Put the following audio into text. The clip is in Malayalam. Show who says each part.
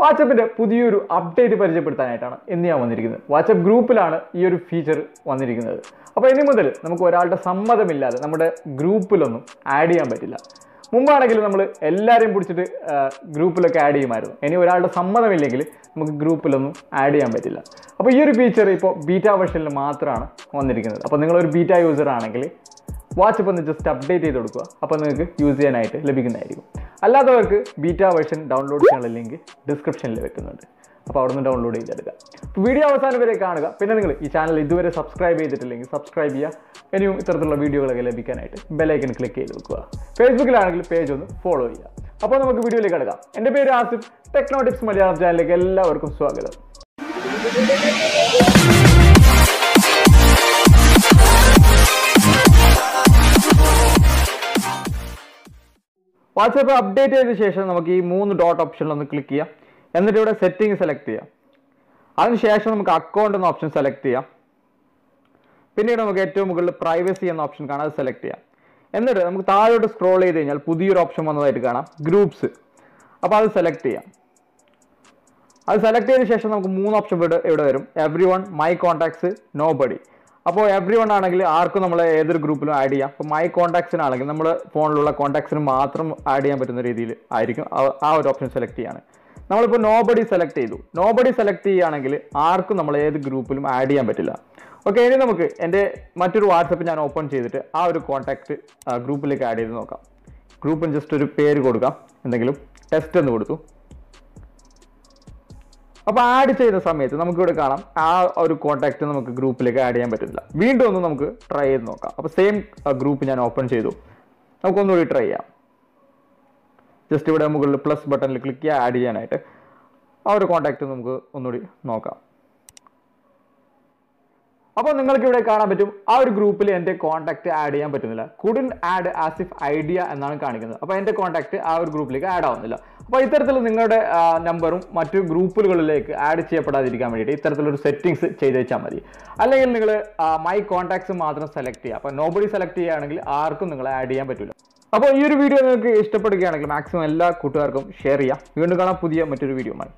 Speaker 1: വാട്സപ്പിന്റെ പുതിയൊരു അപ്ഡേറ്റ് പരിചയപ്പെടുത്താനായിട്ടാണ് ഇന്ന് ഞാൻ വന്നിരിക്കുന്നത്. വാട്സപ്പ് ഗ്രൂപ്പിലാണ് ഈ ഒരു ഫീച്ചർ വന്നിരിക്കുന്നത്. അപ്പോൾ ഇനി മുതൽ നമുക്ക് ഒരാളുടെ സമ്മതമില്ലാതെ നമ്മുടെ ഗ്രൂപ്പിലൊന്നും ആഡ് ചെയ്യാൻ പറ്റില്ല. മുമ്പാണെങ്കിൽ നമ്മൾ എല്ലാവരെയും പിടിച്ചിട്ട് ഗ്രൂപ്പിലൊക്കെ ആഡ് ചെയ്യുമായിരുന്നു. ഇനി ഒരാളുടെ സമ്മതമില്ലെങ്കിൽ നമുക്ക് ഗ്രൂപ്പിലൊന്നും ആഡ് ചെയ്യാൻ പറ്റില്ല. അപ്പോൾ ഈ ഒരു ഫീച്ചർ ഇപ്പോൾ ബീറ്റ വെർഷനിൽ മാത്രമാണ് വന്നിരിക്കുന്നത്. അപ്പോൾ നിങ്ങളൊരു ബീറ്റ യൂസർ ആണെങ്കിൽ വാട്സപ്പ് ഒന്ന് ജസ്റ്റ് അപ്ഡേറ്റ് ചെയ്ത് കൊടുക്കുക. അപ്പോൾ നിങ്ങൾക്ക് യൂസ് ചെയ്യാനായിട്ട് ലഭിക്കുന്നതായിരിക്കും. അല്ലാത്തവർക്ക് ബീറ്റ വേർഷൻ ഡൗൺലോഡ് ചെയ്യാനുള്ള ലിങ്ക് ഡിസ്ക്രിപ്ഷനിൽ വെക്കുന്നുണ്ട്. അപ്പോൾ അവിടെ നിന്ന് ഡൗൺലോഡ് ചെയ്തെടുക്കുക വീഡിയോ അവസാനം വരെ കാണുക. പിന്നെ നിങ്ങൾ ഈ ചാനൽ ഇതുവരെ സബ്സ്ക്രൈബ് ചെയ്തിട്ടില്ലെങ്കിൽ സബ്സ്ക്രൈബ് ചെയ്യുക. ഇനിയും ഇത്തരത്തിലുള്ള വീഡിയോകളൊക്കെ ലഭിക്കാനായിട്ട് ബെലൈക്കൺ ക്ലിക്ക് ചെയ്ത് വെക്കുക. ഫേസ്ബുക്കിലാണെങ്കിൽ പേജ് ഒന്ന് ഫോളോ ചെയ്യുക. അപ്പോൾ നമുക്ക് വീഡിയോയിലേക്ക് കിടക്കാം. എന്റെ പേര് ആസിഫ്. ടെക്നോ ടിപ്സ് മലയാളം ചാനലിലേക്ക് എല്ലാവർക്കും സ്വാഗതം. വാട്സാപ്പ് അപ്ഡേറ്റ് ചെയ്ത ശേഷം നമുക്ക് ഈ മൂന്ന് ഡോട്ട് ഓപ്ഷനിൽ ഒന്ന് ക്ലിക്ക് ചെയ്യാം. എന്നിട്ട് ഇവിടെ സെറ്റിംഗ് സെലക്ട് ചെയ്യാം. അതിനുശേഷം നമുക്ക് അക്കൗണ്ട് എന്ന ഓപ്ഷൻ സെലക്ട് ചെയ്യാം. പിന്നീട് നമുക്ക് ഏറ്റവും മുകളിൽ പ്രൈവസി എന്ന ഓപ്ഷൻ കാണാം അത് സെലക്ട് ചെയ്യാം. എന്നിട്ട് നമുക്ക് താഴോട്ട് സ്ക്രോൾ ചെയ്ത് കഴിഞ്ഞാൽ പുതിയൊരു ഓപ്ഷൻ വന്നതായിട്ട് കാണാം ഗ്രൂപ്പ്സ് അപ്പോൾ അത് സെലക്ട് ചെയ്യാം. അത് സെലക്ട് ചെയ്ത ശേഷം നമുക്ക് മൂന്ന് ഓപ്ഷൻ ഇവിടെ ഇവിടെ വരും. Everyone my contacts nobody അപ്പോൾ എവ്രി വൺ ആണെങ്കിൽ ആർക്കും നമ്മൾ ഏതൊരു ഗ്രൂപ്പിലും ആഡ് ചെയ്യാം. അപ്പോൾ മൈ കോൺടാക്ട്സിനാണെങ്കിൽ നമ്മൾ ഫോണിലുള്ള കോൺടാക്ട്സിന് മാത്രം ആഡ് ചെയ്യാൻ പറ്റുന്ന രീതിയിൽ ആയിരിക്കും ആ- ഒരു ഓപ്ഷൻ സെലക്ട് ചെയ്യാണ്. നമ്മളിപ്പോൾ നോ ബഡി സെലക്ട് ചെയ്തു. നോബഡി സെലക്ട് ചെയ്യുകയാണെങ്കിൽ ആർക്കും നമ്മൾ ഏത് ഗ്രൂപ്പിലും ആഡ് ചെയ്യാൻ പറ്റില്ല. ഓക്കെ ഇനി നമുക്ക് എന്റെ മറ്റൊരു വാട്സപ്പ് ഞാൻ ഓപ്പൺ ചെയ്തിട്ട് ആ ഒരു കോൺടാക്ട് ഗ്രൂപ്പിലേക്ക് ആഡ് ചെയ്ത് നോക്കാം. ഗ്രൂപ്പിന് ജസ്റ്റ് ഒരു പേര് കൊടുക്കാം. എന്തെങ്കിലും ടെസ്റ്റ് എന്ന് കൊടുത്തു. അപ്പോൾ ആഡ് ചെയ്ത സമയത്ത് നമുക്കിവിടെ കാണാം. ആ ഒരു കോൺടാക്റ്റ് നമുക്ക് ഗ്രൂപ്പിലേക്ക് ആഡ് ചെയ്യാൻ പറ്റില്ല വീണ്ടും ഒന്ന് നമുക്ക് ട്രൈ ചെയ്ത് നോക്കാം. അപ്പോൾ സെയിം ഗ്രൂപ്പ് ഞാൻ ഓപ്പൺ ചെയ്തു. നമുക്കൊന്നുകൂടി ട്രൈ ചെയ്യാം. ജസ്റ്റ് ഇവിടെ മുകളിൽ പ്ലസ് ബട്ടണിൽ ക്ലിക്ക് ചെയ്യുക ആഡ് ചെയ്യാനായിട്ട് ആ ഒരു കോൺടാക്റ്റ് നമുക്ക് ഒന്നുകൂടി നോക്കാം. അപ്പോൾ നിങ്ങൾക്ക് ഇവിടെ കാണാൻ പറ്റും ആ ഒരു ഗ്രൂപ്പിൽ എന്റെ കോൺടാക്ട് ആഡ് ചെയ്യാൻ പറ്റുന്നില്ല. കുഡിൻ ആഡ് ആസിഫ് ഐഡിയ എന്നാണ് കാണിക്കുന്നത്. അപ്പോൾ എന്റെ കോൺടാക്ട് ആ ഒരു ഗ്രൂപ്പിലേക്ക് ആഡ് ആവുന്നില്ല. അപ്പോൾ ഇത്തരത്തിൽ നിങ്ങളുടെ നമ്പറും മറ്റു ഗ്രൂപ്പുകളിലേക്ക് ആഡ് ചെയ്യപ്പെടാതിരിക്കാൻ വേണ്ടിയിട്ട് ഇത്തരത്തിലൊരു സെറ്റിങ്സ് ചെയ്ത് വെച്ചാൽ മതി. അല്ലെങ്കിൽ നിങ്ങൾ മൈ കോൺടാക്ട്സ് മാത്രം സെലക്ട് ചെയ്യുക. അപ്പോൾ നോബഡി സെലക്ട് ചെയ്യുകയാണെങ്കിൽ ആർക്കും നിങ്ങളെ ആഡ് ചെയ്യാൻ പറ്റില്ല അപ്പോൾ ഈ ഒരു വീഡിയോ നിങ്ങൾക്ക് ഇഷ്ടപ്പെടുകയാണെങ്കിൽ മാക്സിമം എല്ലാ കൂട്ടുകാർക്കും ഷെയർ ചെയ്യാം വീണ്ടും കാണാം പുതിയ മറ്റൊരു വീഡിയോയുമായി